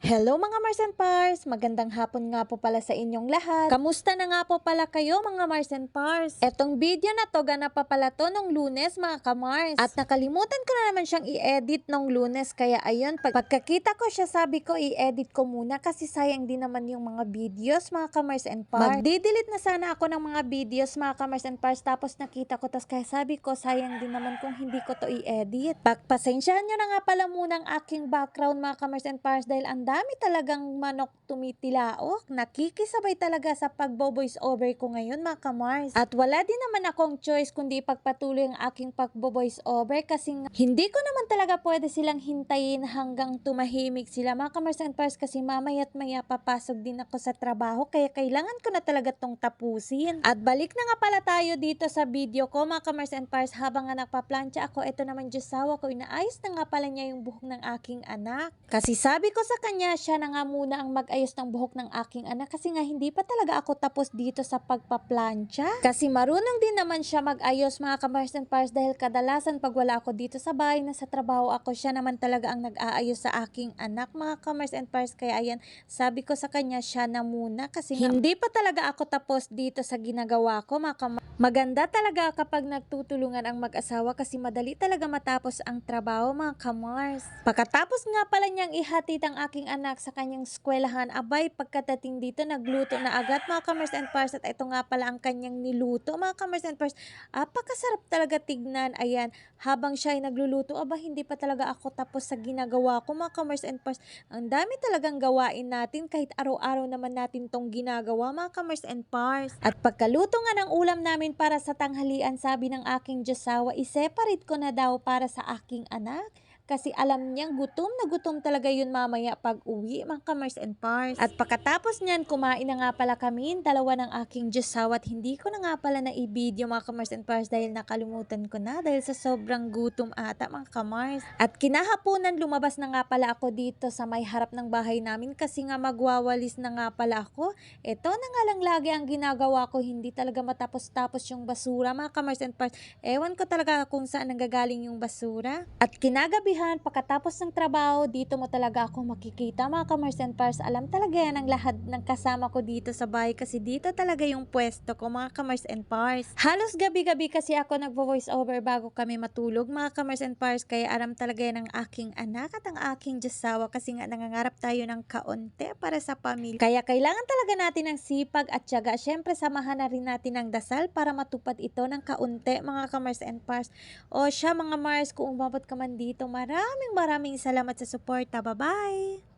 Hello mga Mars and Pars! Magandang hapon nga po pala sa inyong lahat. Kamusta na nga po pala kayo mga Mars and Pars? Etong video na to ganap pa pala to nung lunes mga kamars. At nakalimutan ko na naman siyang i-edit nung lunes kaya ayun, pag pagkakita ko siya sabi ko i-edit ko muna kasi sayang din naman yung mga videos mga kamars and Pars. Magdi-delete na sana ako ng mga videos mga kamars and Pars tapos nakita ko tas kaya sabi ko sayang din naman kung hindi ko to i-edit. Pagpasensyahan nyo na nga pala muna ang aking background mga kamars and Pars dahil ang dami talagang manok tumitilaok. Nakikisabay talaga sa pagbo-voice over ko ngayon mga kamars. At wala din naman akong choice kundi pagpatuloy ang aking pagbo-voice over kasi hindi ko naman talaga pwede silang hintayin hanggang tumahimik sila mga kamars and Pars kasi mamaya't maya papasok din ako sa trabaho kaya kailangan ko na talaga tong tapusin. At balik na nga pala tayo dito sa video ko mga kamars and Pars habang nga nagpa-plancha ako ito naman Diyosawa ko inaayos na nga pala niya yung buhok ng aking anak. Kasi sabi ko sa kanya siya na nga muna ang mag-ayos ng buhok ng aking anak kasi nga hindi pa talaga ako tapos dito sa pagpa-plancha. Kasi marunong din naman siya mag-ayos mga kamars and Pars dahil kadalasan pag wala ako dito sa bahay na sa trabaho ako siya naman talaga ang nag-aayos sa aking anak mga kamars and Pars kaya ayan sabi ko sa kanya siya na muna kasi hindi pa talaga ako tapos dito sa ginagawa ko mga kamars. Maganda talaga kapag nagtutulungan ang mag-asawa kasi madali talaga matapos ang trabaho mga kamars. Pagkatapos nga pala niyang ihatid ang aking anak sa kanyang eskwelahan, abay pagkatating dito nagluto na agad mga kamars and pars at ito nga pala ang kanyang niluto mga kamars and pars. Apakasarap talaga tignan. Ayan, habang siya ay nagluluto, aba hindi pa talaga ako tapos sa ginagawa ko mga kamars and pars. Ang dami talagang gawain natin kahit araw-araw naman natin tong ginagawa mga kamars and pars. At pagkaluto nga ng ulam namin para sa tanghalian, sabi ng aking Diyosawa, i-separate ko na daw para sa aking anak. Kasi alam niyang gutom na gutom talaga yun mamaya pag uwi, mga kamars and pars. At pagkatapos niyan, kumain na nga pala kami, dalawa ng aking Diyosawa at hindi ko na nga pala na i-video mga kamars and pars dahil nakalimutan ko na dahil sa sobrang gutom ata mga kamars. At kinahaponan, lumabas na nga pala ako dito sa may harap ng bahay namin kasi nga magwawalis na nga pala ako. Ito na nga lang lagi ang ginagawa ko, hindi talaga matapos-tapos yung basura mga kamars and pars. Ewan ko talaga kung saan nanggagaling yung basura. At kinagabihan, pagkatapos ng trabaho, dito mo talaga ako makikita mga kamars and pars. Alam talaga yan ang lahat ng kasama ko dito sa bahay kasi dito talaga yung pwesto ko mga kamars and pars. Halos gabi-gabi kasi ako nagvo-voice over bago kami matulog mga kamars and pars kaya alam talaga yan ang aking anak at ang aking Diyosawa kasi nga nangangarap tayo ng kaunti para sa pamilya. Kaya kailangan talaga natin ng sipag at tiyaga. Syempre samahan na rin natin ng dasal para matupad ito ng kaunti mga kamars and pars. O siya mga Mars, kung umabot ka man dito, maraming maraming salamat sa suporta. Bye-bye!